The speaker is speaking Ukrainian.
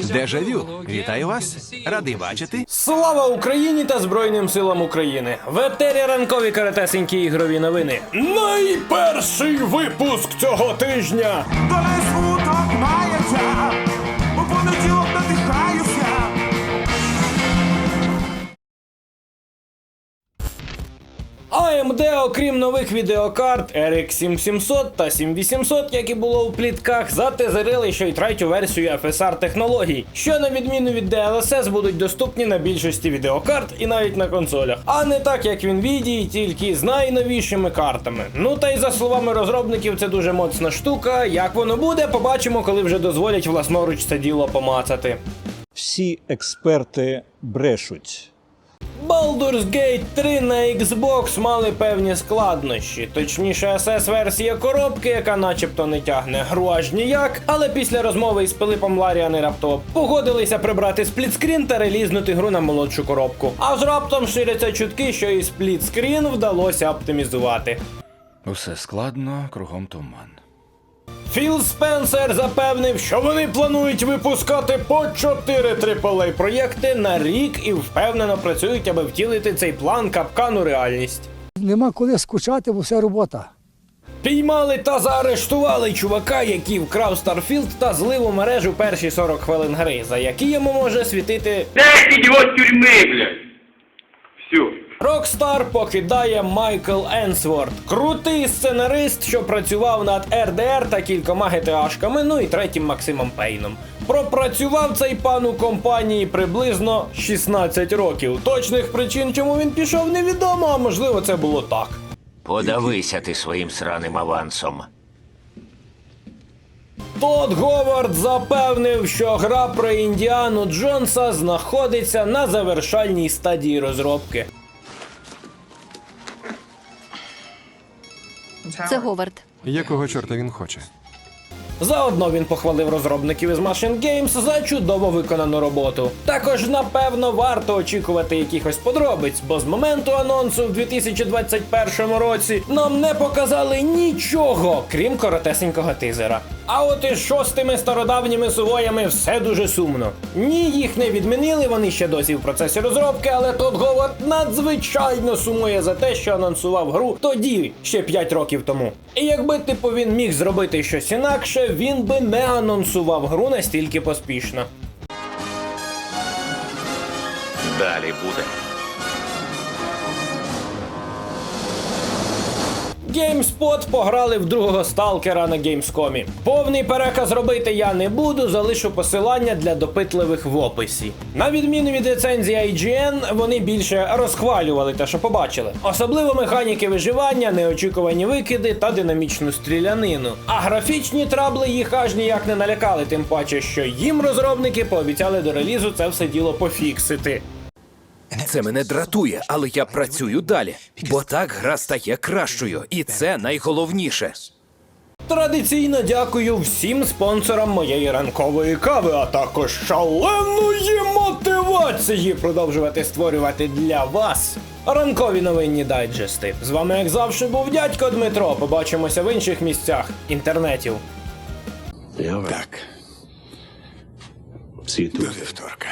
Дежавю, вітаю вас. Радий бачити. Слава Україні та Збройним силам України! В етері ранкові каратесенькі ігрові новини. Найперший випуск цього тижня. Коли AMD, окрім нових відеокарт RX 7700 та 7800, як і було у плітках, затезерили ще й третю версію FSR технологій, що на відміну від DLSS будуть доступні на більшості відеокарт і навіть на консолях, а не так як в Nvidia, тільки з найновішими картами. Ну та й за словами розробників, це дуже моцна штука. Як воно буде, побачимо, коли вже дозволять власноруч це діло помацати. Всі експерти брешуть. Baldur's Gate 3 на Xbox мали певні складнощі, точніше, SS-версія коробки, яка начебто не тягне гру аж ніяк, але після розмови із Пилипом Ларіан і Раптоп погодилися прибрати сплітскрін та релізнути гру на молодшу коробку. Аж раптом ширяться чутки, що і сплітскрін вдалося оптимізувати. Усе складно, кругом туман. Філ Спенсер запевнив, що вони планують випускати по 4 AAA проєкти на рік і впевнено працюють, аби втілити цей план капкану реальність. Нема коли скучати, бо все робота. Піймали та заарештували чувака, який вкрав Старфілд та злив у мережу перші 40 хвилин гри, за які йому може світити Дайте его с тюрьмы, блядь. Все. Rockstar покидає Майкл Енсворт, крутий сценарист, що працював над RDR та кількома GTA-шками, ну і третім Максимом Пейном. Пропрацював цей пан у компанії приблизно 16 років. Точних причин, чому він пішов, невідомо, а можливо, це було так. Подавися ти своїм сраним авансом. Тодд Говард запевнив, що гра про Індіану Джонса знаходиться на завершальній стадії розробки. Це Говард. Якого чорта він хоче? Заодно він похвалив розробників із Machine Games за чудово виконану роботу. Також, напевно, варто очікувати якихось подробиць, бо з моменту анонсу в 2021 році нам не показали нічого, крім коротесенького тизера. А от із шостими стародавніми сувоями все дуже сумно. Ні, їх не відмінили, вони ще досі в процесі розробки, але Тодд Говард надзвичайно сумує за те, що анонсував гру тоді, ще 5 років тому. І якби типу він міг зробити щось інакше, він би не анонсував гру настільки поспішно. Далі буде. GameSpot пограли в другого сталкера на Gamescom. Повний переказ робити я не буду, залишу посилання для допитливих в описі. На відміну від рецензії IGN, вони більше розхвалювали те, що побачили. Особливо механіки виживання, неочікувані викиди та динамічну стрілянину. А графічні трабли їх аж ніяк не налякали, тим паче, що їм розробники пообіцяли до релізу це все діло пофіксити. Це мене дратує, але я працюю далі, бо так гра стає кращою, і це найголовніше. Традиційно дякую всім спонсорам моєї ранкової кави, а також шаленої мотивації продовжувати створювати для вас ранкові новинні дайджести. З вами, як завжди, був дядько Дмитро. Побачимося в інших місцях інтернетів. Так. До вівторка.